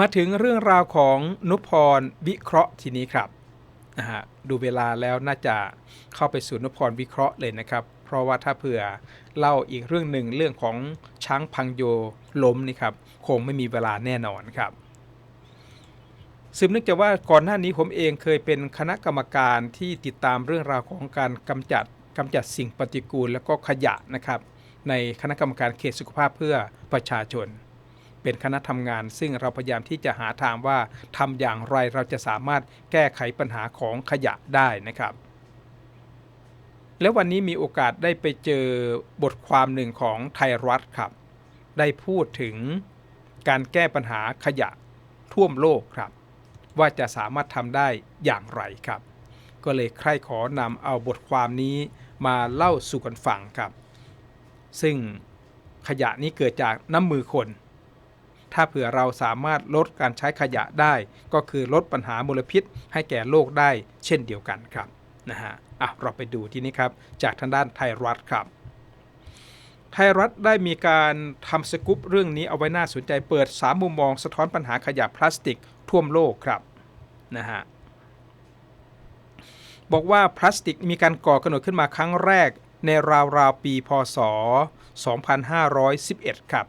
มาถึงเรื่องราวของนุพรวิเคราะห์ทีนี้ครับนะฮะดูเวลาแล้วน่าจะเข้าไปสู่นุพรวิเคราะห์เลยนะครับ เพราะว่าถ้าเผื่อเล่าอีกเรื่องหนึ่งเรื่องของช้างพังโยล้มนี่ครับคงไม่มีเวลาแน่นอนครับสืบเนื่องจากว่าก่อนหน้านี้ผมเองเคยเป็นคณะกรรมการที่ติดตามเรื่องราวของการกำจัดกำจัดสิ่งปฏิกูล และก็ขยะนะครับ ในคณะกรรมการเขตสุขภาพเพื่อประชาชน เป็นคณะทำงาน ซึ่งเราพยายามที่จะหาทางว่าทำอย่างไรเราจะสามารถแก้ไขปัญหาของขยะได้นะครับ แล้ววันนี้มีโอกาสได้ไปเจอบทความหนึ่งของไทยรัฐครับ ได้พูดถึงการแก้ปัญหาขยะท่วมโลกครับ ว่าจะสามารถทำได้อย่างไรครับ ก็เลยใคร่ขอนำเอาบทความนี้มาเล่าสู่กันฟังครับ ซึ่งขยะนี้เกิดจากน้ำมือคน ถ้าเผื่อเราสามารถลดการใช้ขยะได้ ก็คือลดปัญหามลพิษ ให้แก่โลกได้เช่นเดียวกันครับนะฮะอะเราไปดูที่นี้ครับ จากทางด้านไทยรัฐครับไทยรัฐได้มีการทำสกู๊ปเรื่องนี้เอาไว้น่าสนใจเปิด 3 มุมมองสะท้อนปัญหาขยะพลาสติกท่วมโลกครับนะฮะบอกว่าพลาสติกมีการก่อกำหนดขึ้นมาครั้งแรกในราวๆปีพศ 2511 ครับ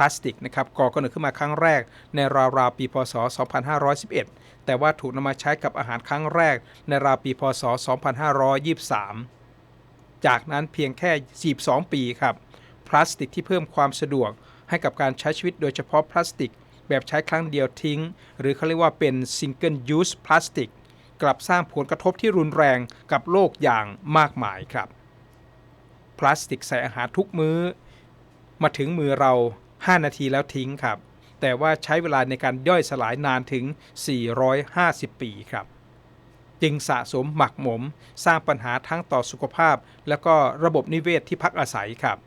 ลาสติกนะครับก่อกำเนิดขึ้นมาครั้งแรกในราวๆปีพศ 2511 แต่ว่าถูกนำมาใช้กับอาหารครั้งแรกในราวปีพศ 2523 จากนั้นเพียงแค่ 42 ปีครับพลาสติกที่เพิ่มความสะดวกให้กับการใช้ชีวิตโดยเฉพาะพลาสติก แบบใช้ครั้งเดียวทิ้ง หรือเขาเรียกว่าเป็น single use plastic กลับสร้างผลกระทบที่รุนแรงกับโลกอย่างมากมายครับ พลาสติกใส่อาหารทุกมื้อ มาถึงมือเรา 5 นาทีแล้วทิ้งครับ แต่ว่าใช้เวลาในการย่อยสลายนานถึง 450 ปีครับ จึงสะสมหมักหมม สร้างปัญหาทั้งต่อสุขภาพ และก็ระบบนิเวศที่พักอาศัยครับ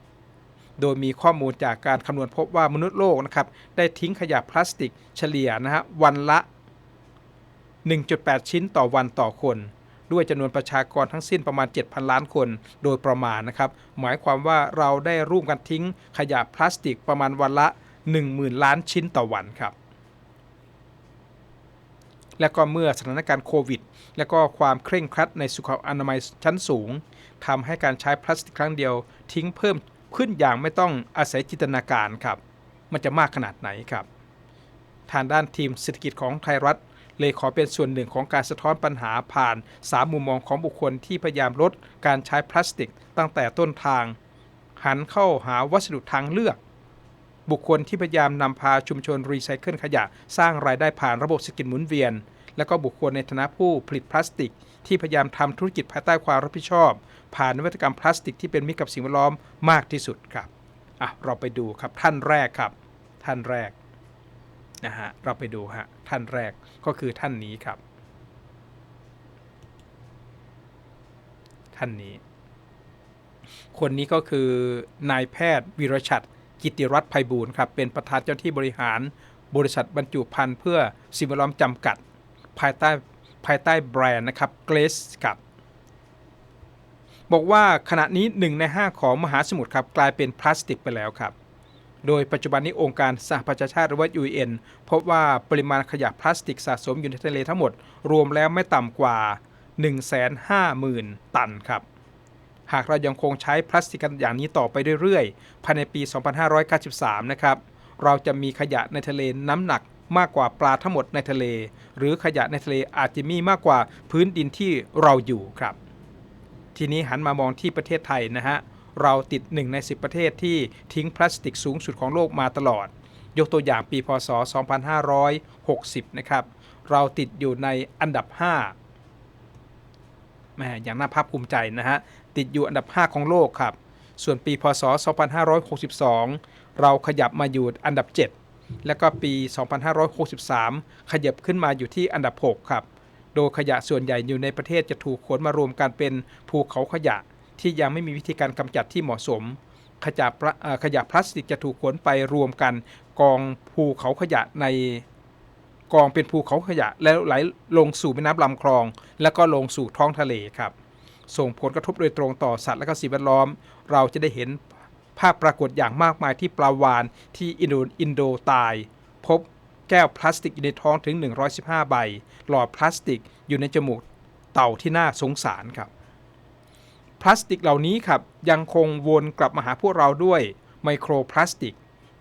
โดยมีข้อมูลจากการคำนวณพบว่ามนุษย์โลกนะครับได้ทิ้งขยะพลาสติกเฉลี่ยนะฮะวันละ 1.8 ชิ้นต่อวันต่อคน ด้วยจำนวนประชากรทั้งสิ้นประมาณ 7,000 ล้านคน โดยประมาณนะครับ หมายความว่าเราได้ร่วมกันทิ้งขยะพลาสติกประมาณวันละ 10,000 ล้านชิ้นต่อวันครับและก็เมื่อสถานการณ์โควิด และก็ความเคร่งครัดในสุขอนามัยชั้นสูงทำให้การใช้พลาสติกครั้งเดียว ทิ้งเพิ่มขึ้นอย่างไม่ต้องอาศัยจินตนาการครับ มันจะมากขนาดไหนครับ ทางด้านทีมเศรษฐกิจของไทยรัฐ เลยขอเป็นส่วนหนึ่งของการสะท้อนปัญหาผ่าน 3 มุมมองของบุคคลที่พยายามลดการใช้พลาสติกตั้งแต่ต้นทาง หันเข้าหาวัสดุทางเลือก บุคคลที่พยายามนำพาชุมชนรีไซเคิลขยะ สร้างรายได้ผ่านระบบเศรษฐกิจหมุนเวียน และก็บุคคลในฐานะผู้ผลิตพลาสติก ที่พยายามทำธุรกิจภายใต้ความรับผิดชอบ ผ่านนวัตกรรมพลาสติกที่เป็นมิตรกับสิ่งแวดล้อมมากที่สุดครับอะเราไปดูครับท่านแรกครับ ท่านแรก นะฮะ เราไปดูฮะ ท่านแรกก็คือท่านนี้ครับ ท่านนี้ คนนี้ก็คือนายแพทย์วิรชัดกิติรัตน์ไพบูลย์ครับ เป็นประธานเจ้าหน้าที่บริหารบริษัทบรรจุภัณฑ์เพื่อสิ่งแวดล้อมจำกัด ภายใต้ภายใต้แบรนด์นะครับเกรสครับบอกว่าขณะนี้ 1 ใน 5 ของมหาสมุทรครับ กลายเป็นพลาสติกไปแล้วครับ โดยปัจจุบันนี้องค์การสหประชาชาติหรือว่า UN พบว่าปริมาณขยะพลาสติกสะสมอยู่ในทะเลทั้งหมด รวมแล้วไม่ต่ำกว่า 150,000 ตันครับ หากเรายังคงใช้พลาสติกกันอย่างนี้ต่อไปเรื่อยๆ ภายในปี 2593 นะครับ เราจะมีขยะในทะเลน้ำหนักมากกว่าปลาทั้งหมดในทะเล หรือขยะในทะเลอาจจะมีมากกว่าพื้นดินที่เราอยู่ครับ ทีนี้หันมามองที่ประเทศไทยนะฮะ เราติด 1 ใน 10 ประเทศที่ทิ้งพลาสติกสูงสุดของโลกมาตลอด ยกตัวอย่างปีพศ 2560 นะครับ เราติดอยู่ในอันดับ 5แหมอย่างน่าภาคภูมิใจนะฮะ ติดอยู่อันดับ 5 ของโลกครับ ส่วนปีพศ 2562 เราขยับมาอยู่อันดับ 7 แล้วก็ปี 2563 ขยับขึ้นมาอยู่ที่อันดับ 6 ครับ โดยขยะส่วนใหญ่อยู่ในประเทศจะถูกขนมารวมกันเป็นภูเขาขยะ ที่ยังไม่มีวิธีการกำจัดที่เหมาะสม ขยะพลาเอ่อขยะพลาสติกจะถูกขนไปรวมกัน กองภูเขาขยะในกองเป็นภูเขาขยะแล้วไหลลงสู่แม่น้ำลำคลอง แล้วก็ลงสู่ท้องทะเลครับ ส่งผลกระทบโดยตรงต่อสัตว์และก็สิ่งแวดล้อม เราจะได้เห็นภาพปรากฏอย่างมากมายที่ปลาวานที่อินโดอินโดตาย พบแก้วพลาสติกอยู่ในท้องถึง 115 ใบ หลอดพลาสติกอยู่ในจมูกเต่าที่น่าสงสารครับ พลาสติกเหล่านี้ครับยังคงวนกลับมาหาพวกเราด้วยไมโครพลาสติก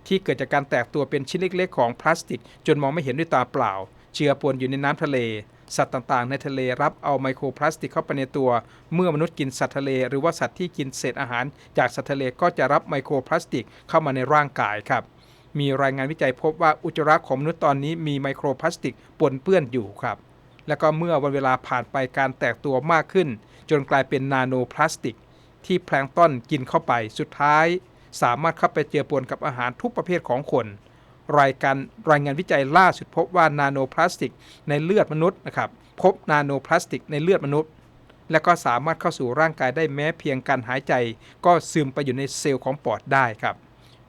ที่เกิดจากการแตกตัวเป็นชิ้นเล็ก ๆ ของพลาสติก จนมองไม่เห็นด้วยตาเปล่า เชื้อปนอยู่ในน้ำทะเล สัตว์ต่างๆ ในทะเลรับเอาไมโครพลาสติกเข้าไปในตัว เมื่อมนุษย์กินสัตว์ทะเล หรือว่าสัตว์ที่กินเศษอาหาร จากสัตว์ทะเลก็จะรับไมโครพลาสติกเข้ามาในร่างกายครับมีรายงานวิจัยพบว่าอุจจาระของมนุษย์ตอนนี้มีไมโครพลาสติกปนเปื้อนอยู่ครับ แล้วก็เมื่อวันเวลาผ่านไปการแตกตัวมากขึ้น จนกลายเป็นนาโนพลาสติก ที่แพลงต้อนกินเข้าไปสุดท้าย สามารถเข้าไปเจือปนกับอาหารทุกประเภทของคน รายการรายงานวิจัยล่าสุดพบว่านาโนพลาสติก ในเลือดมนุษย์นะครับพบนาโนพลาสติกในเลือดมนุษย์ และก็สามารถเข้าสู่ร่างกายได้แม้เพียงการหายใจ ก็ซึมไปอยู่ในเซลล์ของปอดได้ครับ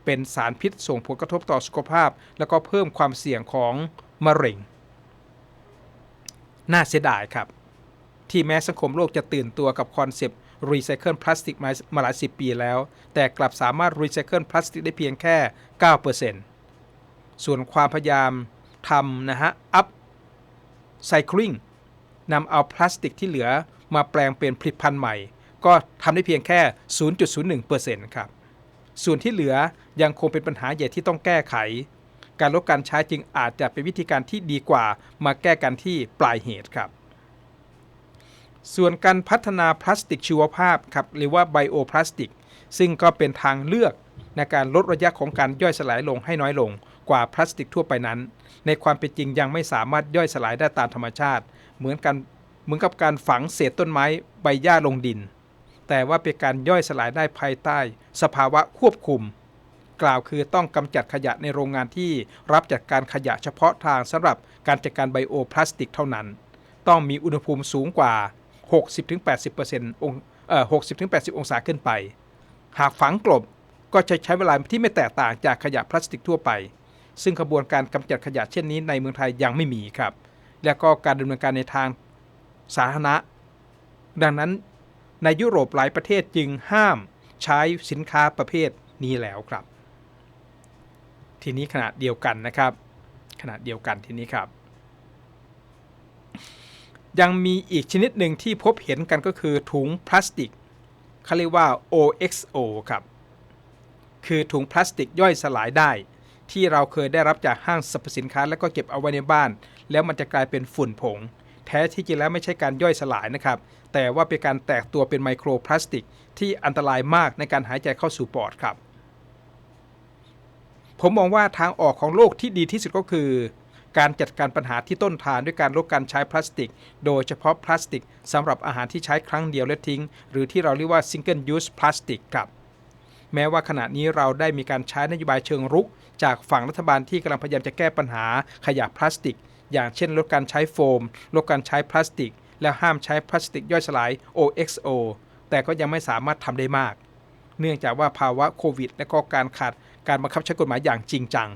เป็นสารพิษส่งผลกระทบต่อสุขภาพ แล้วก็เพิ่มความเสี่ยงของมะเร็ง น่าเสียดายครับ ที่แม้สังคมโลกจะตื่นตัวกับคอนเซปต์รีไซเคิลพลาสติกมาหลายสิบปีแล้ว แต่กลับสามารถรีไซเคิลพลาสติกได้เพียงแค่ 9%ส่วนความพยายามทำนะฮะ อัพไซคลิงนำเอาพลาสติกที่เหลือมาแปลงเป็นผลิตภัณฑ์ใหม่ ก็ทำได้เพียงแค่ 0.01%ครับ ส่วนที่เหลือยังคงเป็นปัญหาใหญ่ที่ต้องแก้ไข การลดการใช้จึงอาจจะเป็นวิธีการที่ดีกว่า มาแก้กันที่ปลายเหตุครับ ส่วนการพัฒนาพลาสติกชีวภาพครับหรือว่าไบโอพลาสติกซึ่งก็เป็นทางเลือกในการลดระยะของการย่อยสลายลงให้น้อยลงกว่าพลาสติกทั่วไปนั้น ในความเป็นจริงยังไม่สามารถย่อยสลายได้ตามธรรมชาติ เหมือนกันเหมือนกับการฝังเศษต้นไม้ใบหญ้าลงดิน แต่ว่าเป็นการย่อยสลายได้ภายใต้ สภาวะควบคุม กล่าวคือต้องกำจัดขยะในโรงงานที่รับจัดการขยะเฉพาะทางสำหรับการจัดการไบโอพลาสติกเท่านั้น ต้องมีอุณหภูมิสูงกว่า 60-80%องเอ่อ60-80 องศาขึ้นไป หากฝังกลบก็จะใช้เวลาที่ไม่แตกต่างจากขยะพลาสติกทั่วไป ซึ่งกระบวนการกำจัดขยะเช่นนี้ในเมืองไทยยังไม่มีครับ และก็การดำเนินการในทางสาธารณะ ดังนั้นในยุโรปหลายประเทศจึงห้ามใช้สินค้าประเภทนี้แล้วครับ ทีนี้ขนาดเดียวกันนะครับ ขนาดเดียวกันทีนี้ครับ ยังมีอีกชนิดหนึ่งที่พบเห็นกันก็คือถุงพลาสติกเขาเรียกว่า OXO ครับ คือถุงพลาสติกย่อยสลายได้ ที่เราเคยได้รับจากห้างสรรพสินค้า แล้วก็เก็บเอาไว้ในบ้าน แล้วมันจะกลายเป็นฝุ่นผง แท้ที่จริงแล้วไม่ใช่การย่อยสลายนะครับ แต่ว่าเป็นการแตกตัวเป็นไมโครพลาสติก ที่อันตรายมากในการหายใจเข้าสู่ปอดครับ ผมมองว่าทางออกของโลกที่ดีที่สุดก็คือ การจัดการปัญหาที่ต้นทางด้วยการลดการใช้พลาสติก โดยเฉพาะพลาสติกสำหรับอาหารที่ใช้ครั้งเดียวและทิ้ง หรือที่เราเรียกว่า single use plastic ครับแม้ว่าขณะนี้เราได้มีการใช้นโยบายเชิงรุก จากฝั่งรัฐบาลที่กำลังพยายามจะแก้ปัญหาขยะพลาสติก อย่างเช่นลดการใช้โฟม ลดการใช้พลาสติก และห้ามใช้พลาสติกย่อยสลาย OXO แต่ก็ยังไม่สามารถทำได้มาก เนื่องจากว่าภาวะโควิด และก็การขาด การบังคับใช้กฎหมายอย่างจริงจัง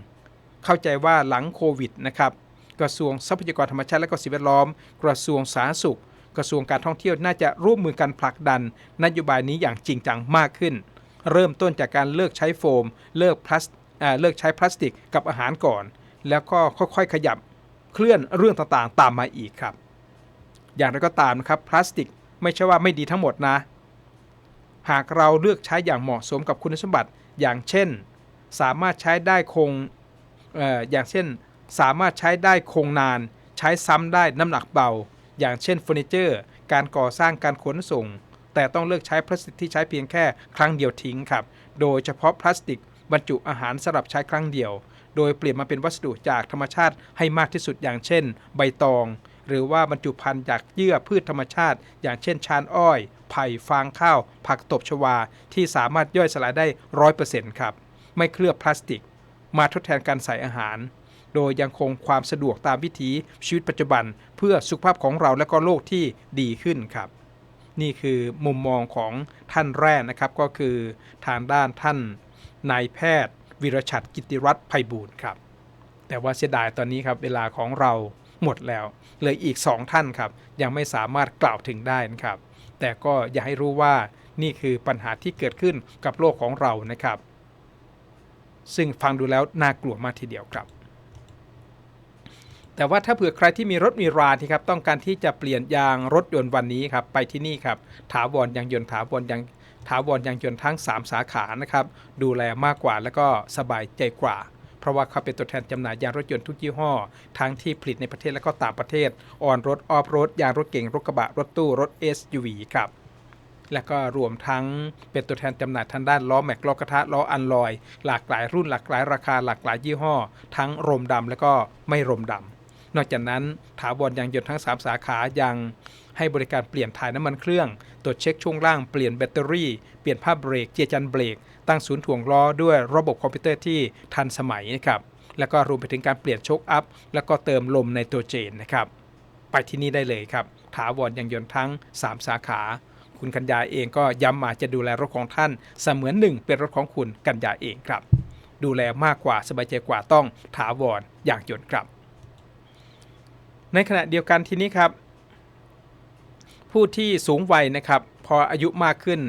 เข้าใจว่าหลังโควิดนะครับกระทรวงทรัพยากรธรรมชาติและก็สิ่งแวดล้อม กระทรวงสาธารณสุข กระทรวงการท่องเที่ยวน่าจะร่วมมือกันผลักดัน นโยบายนี้อย่างจริงจังมากขึ้น เริ่มต้นจากการเลิกใช้โฟม เลิกพลาสเลิกใช้พลาสติกกับอาหารก่อน แล้วก็ค่อยๆขยับเคลื่อนเรื่องต่างๆ ตามมาอีกครับ อย่างไรก็ตามนะครับพลาสติกไม่ใช่ว่าไม่ดีทั้งหมดนะ หากเราเลือกใช้อย่างเหมาะสมกับคุณสมบัติอย่างเช่น สามารถใช้ได้คงอออย่างเช่นสามารถใช้ได้คงนาน ใช้ซ้ำได้น้ำหนักเบา อย่างเช่นเฟอร์นิเจอร์ การก่อสร้างการขนส่ง แต่ต้องเลือกใช้พลาสติกที่ใช้เพียงแค่ครั้งเดียวทิ้งครับ โดยเฉพาะพลาสติกบรรจุอาหารสำหรับใช้ครั้งเดียว โดยเปลี่ยนมาเป็นวัสดุจากธรรมชาติให้มากที่สุดอย่างเช่น ใบตอง หรือว่าบรรจุภัณฑ์จากเยื่อพืชธรรมชาติ อย่างเช่นชานอ้อย ไผ่ ฟางข้าว ผักตบชวา ที่สามารถย่อยสลายได้ร้อยเปอร์เซ็นต์ครับ ไม่เคลือบพลาสติก มาทดแทนการใส่อาหาร โดยยังคงความสะดวกตามวิถีชีวิตปัจจุบัน เพื่อสุขภาพของเราและก็โลกที่ดีขึ้นครับ นี่คือมุมมองของท่านแรกนะครับก็คือทางด้านท่านนายแพทย์ วิรชัดกิติรัตน์ไพบูลย์ครับ แต่ว่าเสียดายตอนนี้ครับเวลาของเราหมดแล้วเหลืออีก 2 ท่านครับ ยังไม่สามารถกล่าวถึงได้นะครับ แต่ก็อยากให้รู้ว่านี่คือปัญหาที่เกิดขึ้นกับโลกของเรานะครับ ซึ่งฟังดูแล้วน่ากลัวมากทีเดียวครับ แต่ว่าถ้าเผื่อใครที่มีรถมีราที่ครับต้องการที่จะเปลี่ยนยางรถยนต์วันนี้ครับไปที่นี่ครับถาวรยางยนต์ถาวรยางถาวรยางยนต์ทั้ง 3 สาขานะครับดูแลมากกว่าแล้วก็สบายใจกว่า เพราะว่าเขาเป็นตัวแทนจำหน่ายยางรถยนต์ทุกยี่ห้อ ทั้งที่ผลิตในประเทศและก็ต่างประเทศออนรถออฟรถยางรถเก่งรถกระบะรถตู้รถ SUV ครับ และก็รวมทั้งเป็นตัวแทนจำหน่ายทางด้านล้อแม็กล้อกระทะล้ออันลอย หลากหลายรุ่นหลากหลายราคาหลากหลายยี่ห้อ ทั้งรมดำและก็ไม่รมดำนอกจากนั้นถาวรยางยนต์ทั้ง 3 สาขายังให้บริการเปลี่ยนถ่ายน้ำมันเครื่อง ตรวจเช็คช่วงล่าง เปลี่ยนแบตเตอรี่ เปลี่ยนผ้าเบรก เจียรจันเบรก ตั้งศูนย์ถ่วงล้อด้วยระบบคอมพิวเตอร์ที่ทันสมัยนะครับ แล้วก็รวมไปถึงการเปลี่ยนโชคอัพ แล้วก็เติมลมในตัวเจนนะครับ ไปที่นี่ได้เลยครับ ถาวรยางยนต์ทั้ง 3 สาขา คุณกัญญาเองก็ย้ำมาจะดูแลรถของท่าน เสมือนหนึ่งเป็นรถของคุณกัญญาเองครับ ดูแลมากกว่าสบายใจกว่าต้องถาวรอยางยนครับ ในขณะเดียวกันทีนี้ครับ ผู้ที่สูงวัยนะครับ พออายุมากขึ้น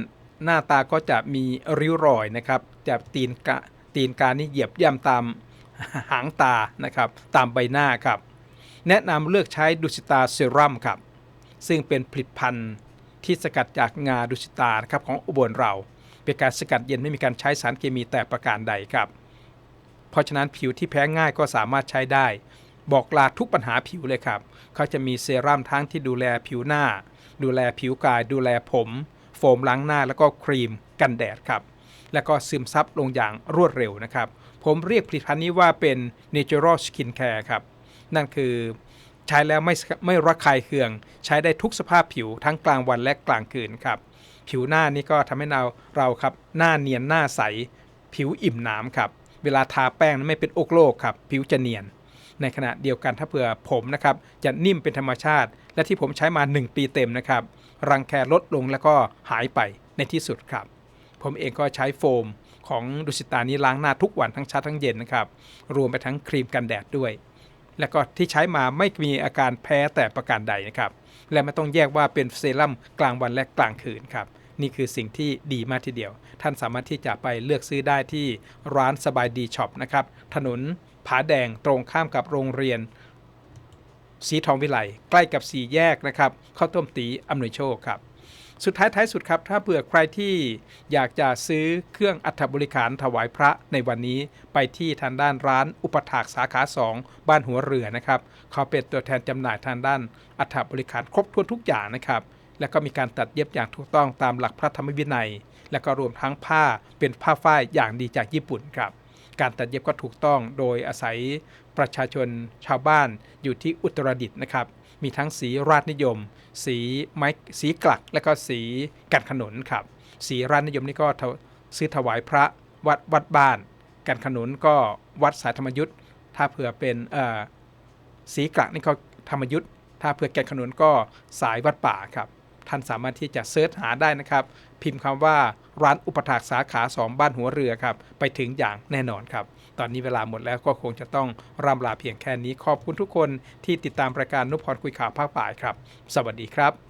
หน้าตาก็จะมีริ้วรอยนะครับจะตีนกะตีนกานี่เหยียบย่ำตามหางตานะครับตามใบหน้าครับ แนะนำเลือกใช้ดุสิตาเซรั่มครับ ซึ่งเป็นผลิตภัณฑ์ ที่สกัดจากงาดุสิตานะครับของอุบลเราเป็นการสกัดเย็นไม่มีการใช้สารเคมีแต่ประการใดครับ เพราะฉะนั้นผิวที่แพ้ง่ายก็สามารถใช้ได้ บอกลาทุกปัญหาผิวเลยครับ เขาจะมีเซรั่มทั้งที่ดูแลผิวหน้า ดูแลผิวกายดูแลผม โฟมล้างหน้าแล้วก็ครีมกันแดดครับ แล้วก็ซึมซับลงอย่างรวดเร็วนะครับ ผมเรียกผลิตภัณฑ์นี้ว่าเป็น Natural Skin Care ครับ นั่นคือ ใช้แล้วไม่ไม่ระคายเคือง ใช้ได้ทุกสภาพผิวทั้งกลางวันและกลางคืนครับผิวหน้านี่ก็ทำให้เราเราครับหน้าเนียนหน้าใส ผิวอิ่มน้ำครับเวลาทาแป้งนั้นไม่เป็นอกโลกครับผิวจะเนียน ในขณะเดียวกันถ้าเผื่อผมนะครับจะนิ่มเป็นธรรมชาติ และที่ผมใช้มา 1 ปีเต็มนะครับรังแคลดลงแล้วก็หายไปในที่สุดครับ ผมเองก็ใช้โฟมของดุสิตานี้ล้างหน้าทุกวันทั้งเช้าทั้งเย็นนะครับรวมไปทั้งครีมกันแดดด้วย แล้วก็ที่ใช้มาไม่มีอาการแพ้แต่ประการใดนะครับ และไม่ต้องแยกว่าเป็นเซรั่มกลางวันและกลางคืนครับ นี่คือสิ่งที่ดีมากทีเดียว ท่านสามารถที่จะไปเลือกซื้อได้ที่ร้านสบายดีช็อปนะครับ ถนนผาแดงตรงข้ามกับโรงเรียนสีทองวิไลใกล้กับสีแยกนะครับข้าวต้มตีอำนวยโชคครับ สุดท้ายท้ายสุดครับ ถ้าเผื่อใครที่อยากจะซื้อเครื่องอัฐบริขารถวายพระในวันนี้ไปที่ทางด้านร้านอุปถากสาขา 2 บ้านหัวเรือนะครับเขาเป็นตัวแทนจำหน่ายทางด้านอัฐบริขารครบถ้วนทุกอย่างนะครับ แล้วก็มีการตัดเย็บอย่างถูกต้องตามหลักพระธรรมวินัย และก็รวมทั้งผ้าเป็นผ้าฝ้ายอย่างดีจากญี่ปุ่นครับการตัดเย็บก็ถูกต้องโดยอาศัยประชาชนชาวบ้านอยู่ที่อุตรดิตถ์นะครับ มีทั้งสีราชนิยม สีไม้สีกลัก และก็สีกันขนุนครับ สีราชนิยมนี่ก็ซื้อถวายพระวัดวัดบ้าน กันขนุนก็วัดสายธรรมยุทธ์ถ้าเผื่อเป็นเอ่อสีกลักนี่ก็ธรรมยุทธ์ถ้าเผื่อแก่นขนุนก็สายวัดป่าครับท่านสามารถที่จะเซิร์ชหาได้นะครับ พิมพ์คำว่าร้านอุปถากสาขา2บ้านหัวเรือครับ ไปถึงอย่างแน่นอนครับ ตอนนี้เวลาหมดแล้วก็คงจะต้องร่ำลาเพียงแค่นี้ขอบคุณทุกคนที่ติดตามรายการนุพรคุยข่าวภาคบ่ายครับ สวัสดีครับ